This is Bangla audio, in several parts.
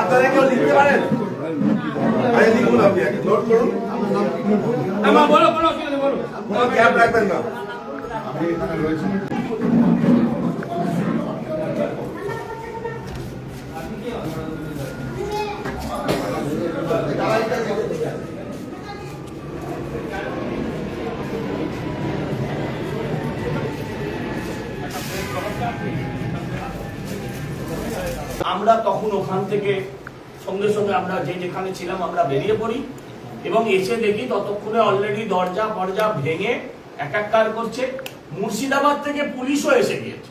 আপনারা কেউ লিখতে পারেন? আরে লিখুন আপনি আগে। নোট আমার ক্যাব রাখবেন না। Thank you. আমরা তখন ওখান থেকে সঙ্গে সঙ্গে আমরা যে যেখানে ছিলাম আমরা বেরিয়ে পড়ি এবং এসে দেখি ততক্ষণে অলরেডি দরজা ফরজা ভেঙে একাকার করছে। মুর্শিদাবাদ থেকে পুলিশও এসে গিয়েছে।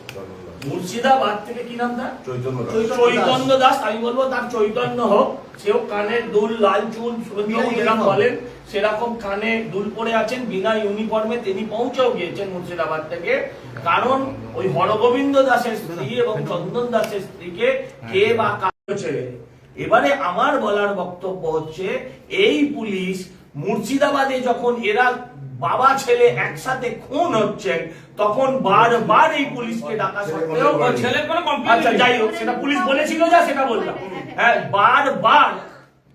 মুর্শিদাবাদ থেকে কি নাম তার? চৈতন্য দাস। চৈতন্য দাস। আমি বলব তার চৈতন্য হোক সেও কানের দুল লাল চুল যেরকম বলেন সেরকম কানে দুল পরে আছেন বিনা ইউনিফর্মে তিনি পৌঁছেও গিয়েছেন মুর্শিদাবাদ থেকে। কারণ ওই হরগোবিন্দ দাসের স্ত্রী এবং চন্দন দাসের স্ত্রীকে কে বা কাছে এবারে আমার বলার বক্তব্য হচ্ছে এই পুলিশ মুর্শিদাবাদে যখন এরা বাবা ছেলে একসাথে খুন হচ্ছেন তখন বারবার এই পুলিশকে ডাকা সত্ত্বেও ছেলের কোনো আচ্ছা যাই হোক সেটা পুলিশ বলেছিল যা সেটা বললাম। হ্যাঁ বারবার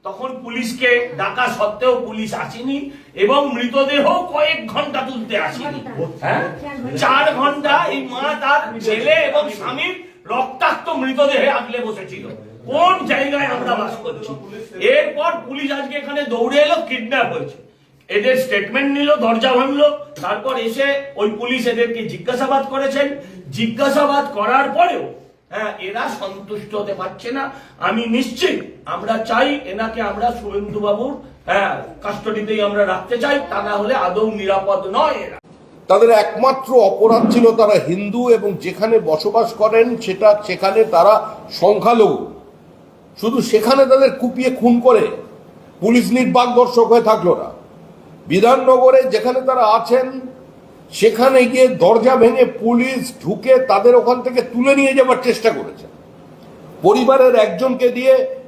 তখন পুলিশকে ডাকা সত্ত্বেও পুলিশ আসেনি এবং মৃতদেহ কয়েক ঘণ্টা তুলতে আসেনি। হ্যাঁ? চার ঘণ্টা এই মা তার ছেলে এবং স্বামীর রক্তাক্ত মৃতদেহে আগলে বসেছিল। কোন জায়গায় আমরা বাস করছি? এরপর পুলিশ আজকে এখানে দৌড়ে এলো কিডন্যাপ হয়েছে। এদের স্টেটমেন্ট নিল, দরজা ভাঙলো, তারপর এসে ওই পুলিশ এদেরকে জিজ্ঞাসাবাদ করেছেন। জিজ্ঞাসাবাদ করার পরেও হ্যাঁ এরা সন্তুষ্ট হতে পারছে না। আমি নিশ্চিত, আমরা চাই এনাকে আমরা শুভেন্দু বাবুর হ্যাঁ কাস্টডিতেই আমরা রাখতে চাই, তা না হলে আদৌ নিরাপদ নয় এরা। তাদের একমাত্র অপরাধ ছিল তারা হিন্দু এবং যেখানে বসবাস করেন, সেটা সেখানে তারা সংখ্যালঘু। শুধু সেখানে তাদের কুপিয়ে খুন করে, পুলিশ নির্বাক দর্শক হয়ে থাকল না। বিধাননগরে যেখানে তারা আছেন, সেখানে গিয়ে দরজা ভেঙে পুলিশ ঢুকে তাদের ওখান থেকে তুলে নিয়ে যাবার চেষ্টা করেছে। পরিবারের একজনকে দিয়ে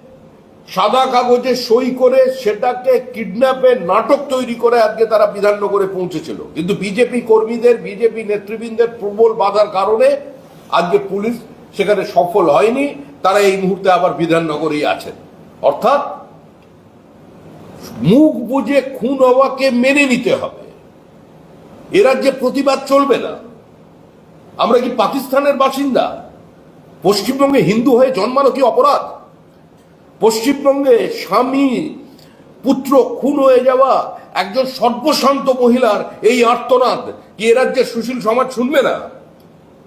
সাদা কাগজে সই করে সেটাকে কিডন্যাপের নাটক তৈরি করে আজকে তারা বিধাননগরে পৌঁছেছিল। কিন্তু বিজেপি কর্মীদের, বিজেপি নেতৃবৃন্দের প্রবল বাধার কারণে আজকে পুলিশ সেখানে সফল হয়নি, তারা এই মুহূর্তে আবার বিধাননগরেই আছেন। অর্থাৎ মুখ বুঝে খুন হওয়াকে মেনে নিতে হবে। এ রাজ্যে প্রতিবাদ চলবে না। আমরা কি পাকিস্তানের বাসিন্দা? পশ্চিমবঙ্গে হিন্দু হয়ে জন্মানো কি অপরাধ? পশ্চিমবঙ্গে স্বামী, পুত্র খুন হয়ে যাওয়া একজন সর্বশান্ত মহিলার এই আর্তনাদ কি এ রাজ্যের সুশীল সমাজ শুনবে না?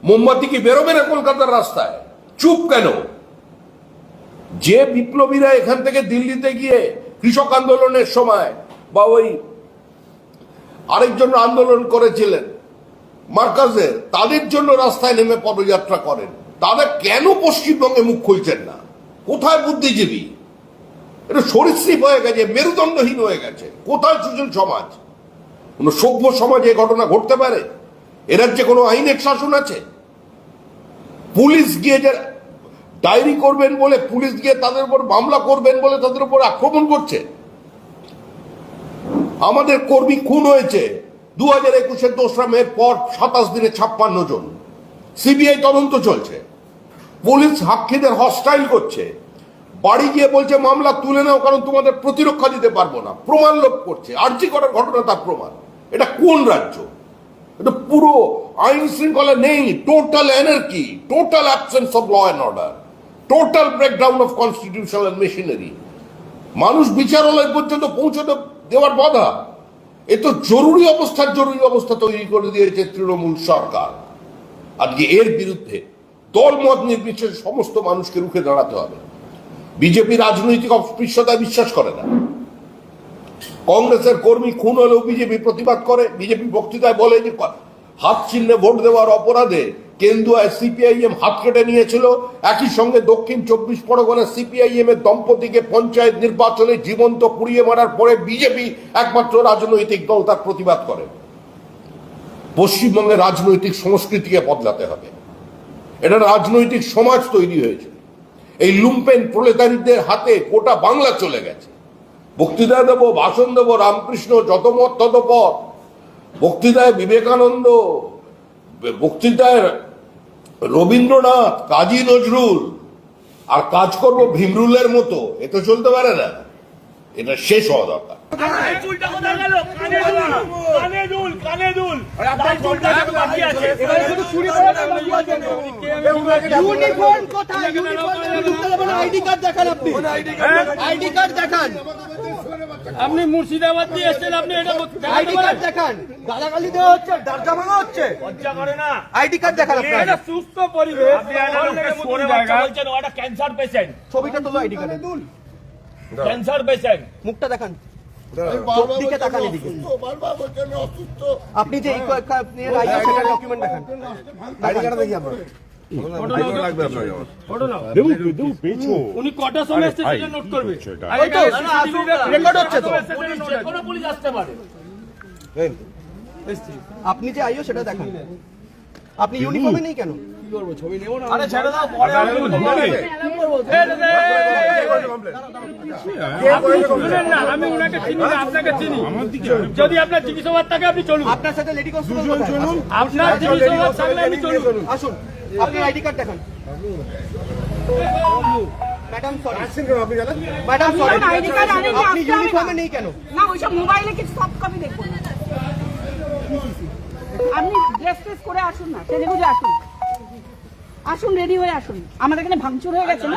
মোমবাতি কি বেরোবে না কলকাতার রাস্তায়? চুপ কেন? যে বিপ্লবীরা এখান থেকে দিল্লিতে গিয়ে কৃষক আন্দোলনের সময় বা ওই আরেকজন আন্দোলন করেছিলেন মার্কাজের তাদের জন্য রাস্তায় নেমে পদযাত্রা করেন। তারা কেন পশ্চিমবঙ্গে মুখ খুলছেন না? কোথায় বুদ্ধিজীবী? এটা সরীসৃপ হয়ে গেছে, মেরুদণ্ডহীন হয়ে গেছে। কোথায় সুশীল সমাজ? কোন সভ্য সমাজে ঘটনা ঘটতে পারে? এ রাজ্যে কোনো আইনের শাসন আছে? পুলিশ গিয়ে যে ডায়েরি করবেন বলে পুলিশ গিয়ে তাদের উপর মামলা করবেন বলে তাদের উপর আক্রমণ করছে। আমাদের কর্মী খুন হয়েছে। দু হাজার একুশের দোসরা মের পর সাতাশ দিনে ছাপ্পান্ন জন। সিবিআই তদন্ত চলছে। পুলিশ সাক্ষীদের হস্টাইল করছে। বাড়ি গিয়ে বলছে, মামলা তুলে নাও, কারণ তোমাদের প্রতিরক্ষা দিতে পারব না। প্রমাণ লোপ করছে। আর্জি করার ঘটনা তার প্রমাণ। এটা কোন রাজ্য? এটা পুরো আইন শৃঙ্খলা নেই। Total anarchy total absence of law and order total breakdown of constitutional machinery মানুষ বিচারালয় পর্যন্ত পৌঁছতে দেওয়ার বাধা। এ তো জরুরি অবস্থার জরুরি অবস্থা তৈরি করে দিয়েছে তৃণমূল সরকার। আজকে এর বিরুদ্ধে দলমত নির্বিশেষে সমস্ত মানুষকে রুখে দাঁড়াতে হবে। বিজেপি রাজনৈতিক অস্পৃশ্যতায় বিশ্বাস করে না। কংগ্রেসের কর্মী খুন হলেও বিজেপি প্রতিবাদ করে। বিজেপি বক্তৃতায় বলে যে, হাত চিহ্নে ভোট দেওয়ার অপরাধে কেন্দুয়ায় সিপিআইএম হাত কেটে নিয়েছিল। একই সঙ্গে দক্ষিণ চব্বিশ পরগনার সিপিআইএম এর দম্পতিকে পঞ্চায়েত নির্বাচনে জীবন্ত পুড়িয়ে মারার পরে বিজেপি একমাত্র রাজনৈতিক দল তার প্রতিবাদ করে। পশ্চিমবঙ্গের রাজনৈতিক সংস্কৃতিকে বদলাতে হবে। এটা রাজনৈতিক সমাজ তৈরি হয়েছে। এই লুম্পেন প্রলেতারিদের হাতে গোটা বাংলা চলে গেছে। বক্তৃতা দেব, ভাষণ দেব রামকৃষ্ণ, যত মত তত পথ বক্তৃতায় বিবেকানন্দ বক্তৃতায় রবীন্দ্রনাথ কাজী নজরুল আর কাজ করব ভীমরুলের মতো এ তো চলতে পারে না। এটা শেষ হওয়া দরকার। আইডি কার্ড দেখান। আপনি আপনি মুর্শিদাবাদ দিয়ে এসেছেন আপনি এটা আইডি কার্ড দেখান। গালাগালি দেওয়া হচ্ছে দরজা ভাঙা হচ্ছে। লজ্জা করে না? আইডি কার্ড দেখান আপনার। এটা সুস্থ পরিবেশ আপনি একটা লোককে বাচ্চা বলছেন, ও একটা ক্যান্সার পেশেন্ট ছবিটা তোলো আইডি কার্ডে। ক্যান্সার পেশেন্ট মুখটা দেখান। আপনি যে ডকুমেন্ট দেখান। আইডি কার্ড দেখি আপনার। উনি কটার সময় এসছে সেটা নোট করবে। আর ওই তো, এখানে না, না, আসুক CCTV না, রেকর্ড হচ্ছে তো। কোনো পুলিশ আসতে পারে। আপনি যে আইও সেটা দেখান। আপনি ইউনিফর্মে নেই কেন না আমি উনাকে চিনি না আপনাকে চিনি যদি আপনার থাকে আপনি চলুন আপনার সাথে লেডি কনস্টেবল চলুন আপনার জিজ্ঞাসাবাদ থাকলে আমি চলুন আসুন আপনার আইডি কার্ড দেখান ম্যাডাম সরি ম্যাডাম সরি না, ID আনেনি, আপনি আসতে হবে না। ইউনিফর্মে নেই কেন না ওইসব মোবাইলে কিছু সব কপি দেখব না আপনি ড্রেস ট্রেস করে আসুন না সেজে গুজে আসুন। আসুন রেডি হয়ে আসুন। আমাদের এখানে ভাঙচুর হয়ে গেছে না?